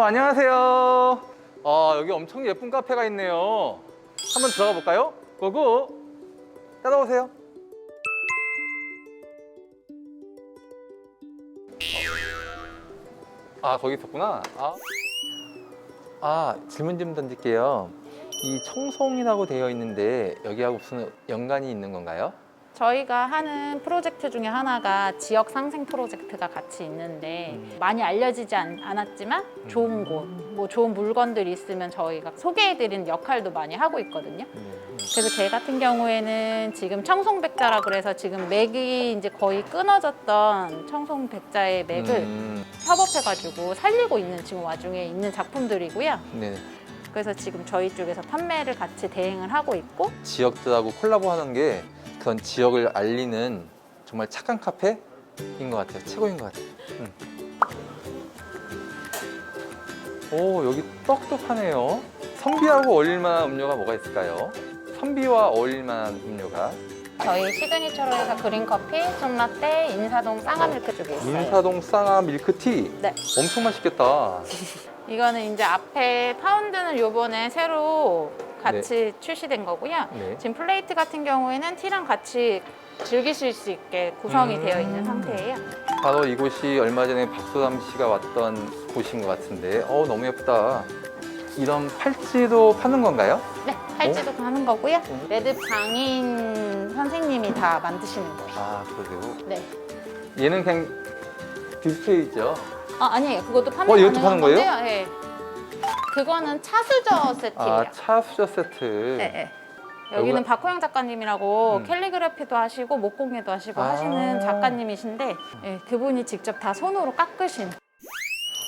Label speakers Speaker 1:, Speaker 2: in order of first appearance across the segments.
Speaker 1: 어, 안녕하세요. 아, 여기 엄청 예쁜 카페가 있네요. 한번 들어가 볼까요? 고고. 따라오세요. 아, 거기 있었구나. 아. 아, 질문 좀 던질게요. 이 청송이라고 되어 있는데 여기하고 무슨 연관이 있는 건가요?
Speaker 2: 저희가 하는 프로젝트 중에 하나가 지역 상생 프로젝트가 같이 있는데
Speaker 1: 음.
Speaker 2: 많이 알려지지 않, 않았지만 좋은 곳, 뭐 좋은 물건들이 있으면 저희가 소개해드리는 역할도 많이 하고 있거든요. 그래서 개 같은 경우에는 지금 청송백자라 그래서 지금 맥이 이제 거의 끊어졌던 청송백자의 맥을
Speaker 1: 음,
Speaker 2: 협업해가지고 살리고 있는 지금 와중에 있는 작품들이고요.
Speaker 1: 네.
Speaker 2: 그래서 지금 저희 쪽에서 판매를 같이 대행을 하고 있고
Speaker 1: 지역들하고 콜라보하는 게 그런 지역을 알리는 정말 착한 카페인 것 같아요. 최고인 것 같아요. 음. 오 여기 떡도 파네요. 선비하고 어울릴 만한 음료가 뭐가 있을까요? 선비와 어울릴 만한 음료가
Speaker 2: 저희 시그니처로 해서 그린커피, 쏨라떼, 인사동 쌍화 밀크 쪽에 있어요.
Speaker 1: 인사동 쌍화 밀크티.
Speaker 2: 네.
Speaker 1: 엄청 맛있겠다.
Speaker 2: 이거는 이제 앞에 파운드는 요번에 새로 같이 출시된 거고요.
Speaker 1: 네.
Speaker 2: 지금 플레이트 같은 경우에는 티랑 같이 즐기실 수 있게 구성이
Speaker 1: 음.
Speaker 2: 되어 있는 상태예요.
Speaker 1: 바로 이곳이 얼마 전에 박소담 씨가 왔던 곳인 것 같은데, 어 너무 예쁘다. 이런 팔찌도 파는 건가요?
Speaker 2: 네, 팔찌도 하는 거고요.
Speaker 1: 음.
Speaker 2: 레드 장인 선생님이 다 만드시는 거예요.
Speaker 1: 아 그러세요.
Speaker 2: 네.
Speaker 1: 얘는 그냥 디스플레이죠.
Speaker 2: 아, 아니에요. 그것도 판매
Speaker 1: 어, 이것도
Speaker 2: 가능한
Speaker 1: 파는 거예요?
Speaker 2: 건데요. 네. 그거는 차수저 세트예요.
Speaker 1: 아 차수저 세트.
Speaker 2: 네, 네. 여기는
Speaker 1: 여기가-
Speaker 2: 박호영 작가님이라고
Speaker 1: 음.
Speaker 2: 캘리그래피도 하시고 목공예도 하시고
Speaker 1: 아.
Speaker 2: 하시는 작가님이신데 예, 그분이 직접 다 손으로 깎으신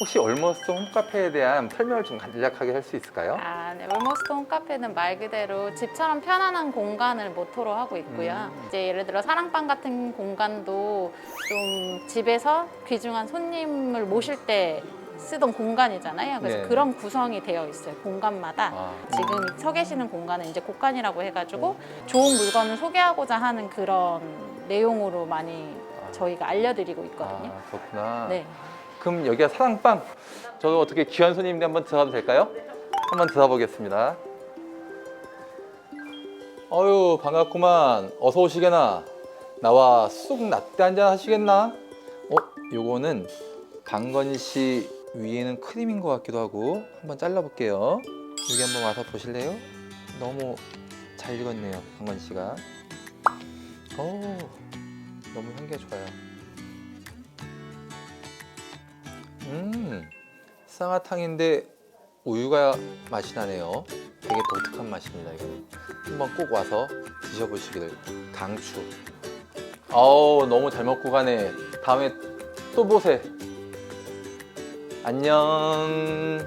Speaker 1: 혹시 얼머스트 홈카페에 대한 설명을 좀 간략하게 할 수 있을까요?
Speaker 2: 아, 네. 월머스톤 카페는 말 그대로 집처럼 편안한 공간을 모토로 하고 있고요.
Speaker 1: 음.
Speaker 2: 이제 예를 들어 사랑방 같은 공간도 좀 집에서 귀중한 손님을 모실 때 쓰던 공간이잖아요. 그래서
Speaker 1: 네.
Speaker 2: 그런 구성이 되어 있어요. 공간마다.
Speaker 1: 아,
Speaker 2: 지금 서 계시는 공간은 이제 곡간이라고 해가지고 좋은 물건을 소개하고자 하는 그런 내용으로 많이 저희가 알려드리고 있거든요.
Speaker 1: 아, 그렇구나.
Speaker 2: 네.
Speaker 1: 그럼 여기가 사랑방. 저도 어떻게 귀한 손님인데 한번 들어가도 될까요? 한번 들어가 보겠습니다. 어유 반갑구만. 어서 오시게나. 나와 쑥 라떼 한잔 하시겠나? 어, 요거는 강건 씨 위에는 크림인 것 같기도 하고 한번 잘라볼게요. 여기 한번 와서 보실래요? 너무 잘 익었네요, 강건 씨가. 오, 너무 향기가 좋아요. 음, 쌍화탕인데 우유가 맛이 나네요. 되게 독특한 맛입니다. 이거 한번 꼭 와서 드셔보시기를 강추. 아우 너무 잘 먹고 가네. 다음에 또 보세. 안녕.